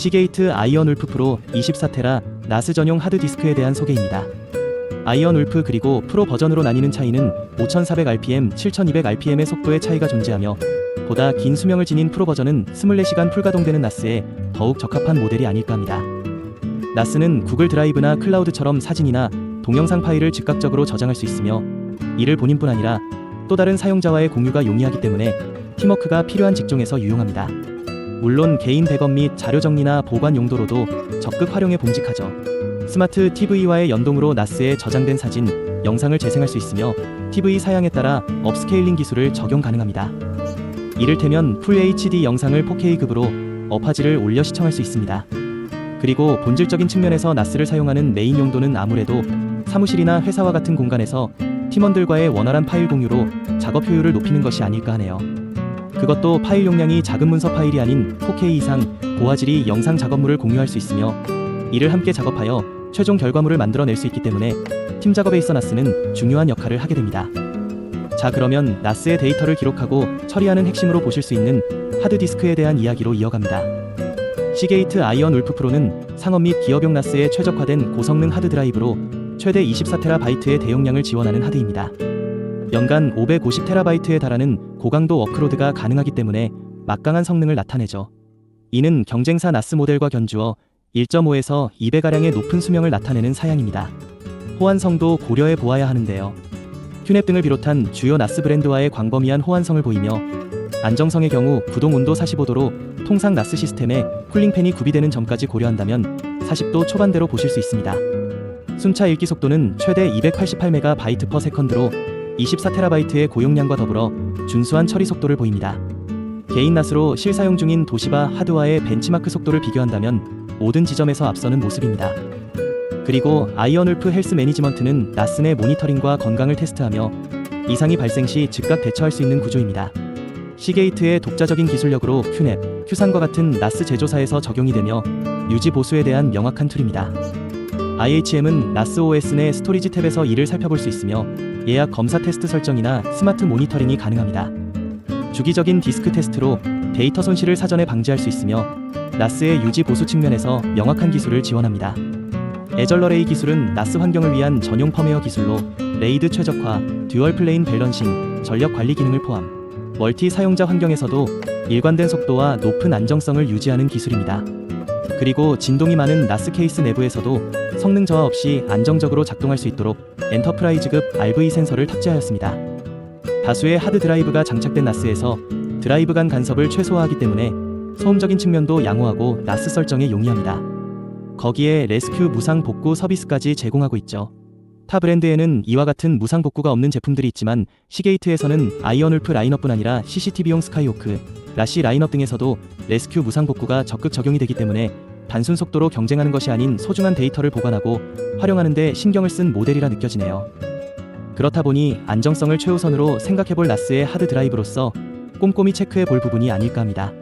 시게이트 아이언 울프 프로 24테라 나스 전용 하드디스크에 대한 소개입니다. 아이언 울프 그리고 프로 버전으로 나뉘는 차이는 5400rpm, 7200rpm의 속도의 차이가 존재하며 보다 긴 수명을 지닌 프로 버전은 24시간 풀가동되는 나스에 더욱 적합한 모델이 아닐까 합니다. 나스는 구글 드라이브나 클라우드처럼 사진이나 동영상 파일을 즉각적으로 저장할 수 있으며 이를 본인뿐 아니라 또 다른 사용자와의 공유가 용이하기 때문에 팀워크가 필요한 직종에서 유용합니다. 물론 개인 백업 및 자료 정리나 보관 용도로도 적극 활용에 봉직하죠. 스마트 TV와의 연동으로 나스에 저장된 사진, 영상을 재생할 수 있으며 TV 사양에 따라 업스케일링 기술을 적용 가능합니다. 이를테면 풀 HD 영상을 4K급으로 어파지를 올려 시청할 수 있습니다. 그리고 본질적인 측면에서 나스를 사용하는 메인 용도는 아무래도 사무실이나 회사와 같은 공간에서 팀원들과의 원활한 파일 공유로 작업 효율을 높이는 것이 아닐까 하네요. 그것도 파일 용량이 작은 문서 파일이 아닌 4K 이상 고화질이 영상 작업물을 공유할 수 있으며 이를 함께 작업하여 최종 결과물을 만들어낼 수 있기 때문에 팀 작업에 있어 나스는 중요한 역할을 하게 됩니다. 자 그러면 나스의 데이터를 기록하고 처리하는 핵심으로 보실 수 있는 하드디스크에 대한 이야기로 이어갑니다. 시게이트 아이언 울프 프로는 상업 및 기업용 나스에 최적화된 고성능 하드 드라이브로 최대 24TB의 대용량을 지원하는 하드입니다. 연간 550TB에 달하는 고강도 워크로드가 가능하기 때문에 막강한 성능을 나타내죠. 이는 경쟁사 나스 모델과 견주어 1.5에서 2배가량의 높은 수명을 나타내는 사양입니다. 호환성도 고려해 보아야 하는데요. 큐냅 등을 비롯한 주요 나스 브랜드와의 광범위한 호환성을 보이며 안정성의 경우 구동 온도 45도로 통상 나스 시스템에 쿨링팬이 구비되는 점까지 고려한다면 40도 초반대로 보실 수 있습니다. 순차 읽기 속도는 최대 288MB/s로 24TB의 고용량과 더불어 준수한 처리 속도를 보입니다. 개인 낫으로 실사용 중인 도시바 하드와의 벤치마크 속도를 비교한다면 모든 지점에서 앞서는 모습입니다. 그리고 아이언울프 헬스 매니지먼트는 내 모니터링과 건강을 테스트하며 이상이 발생 시 즉각 대처할 수 있는 구조입니다. 시게이트의 독자적인 기술력으로 큐넵, 큐산과 같은 나스 제조사에서 적용이 되며 유지 보수에 대한 명확한 툴입니다. IHM은 나스 OS 내 스토리지 탭에서 이를 살펴볼 수 있으며 예약 검사 테스트 설정이나 스마트 모니터링이 가능합니다. 주기적인 디스크 테스트로 데이터 손실을 사전에 방지할 수 있으며 나스의 유지 보수 측면에서 명확한 기술을 지원합니다. 에절러레이 기술은 나스 환경을 위한 전용 펌웨어 기술로 레이드 최적화, 듀얼 플레인 밸런싱, 전력 관리 기능을 포함 멀티 사용자 환경에서도 일관된 속도와 높은 안정성을 유지하는 기술입니다. 그리고 진동이 많은 나스 케이스 내부에서도 성능 저하 없이 안정적으로 작동할 수 있도록 엔터프라이즈급 RV 센서를 탑재하였습니다. 다수의 하드 드라이브가 장착된 나스에서 드라이브 간 간섭을 최소화하기 때문에 소음적인 측면도 양호하고 나스 설정에 용이합니다. 거기에 레스큐 무상 복구 서비스까지 제공하고 있죠. 타 브랜드에는 이와 같은 무상 복구가 없는 제품들이 있지만 시게이트에서는 아이언울프 라인업뿐 아니라 CCTV용 스카이호크, 라시 라인업 등에서도 레스큐 무상 복구가 적극 적용이 되기 때문에 단순 속도로 경쟁하는 것이 아닌 소중한 데이터를 보관하고 활용하는 데 신경을 쓴 모델이라 느껴지네요. 그렇다 보니 안정성을 최우선으로 생각해볼 나스의 하드 드라이브로서 꼼꼼히 체크해 볼 부분이 아닐까 합니다.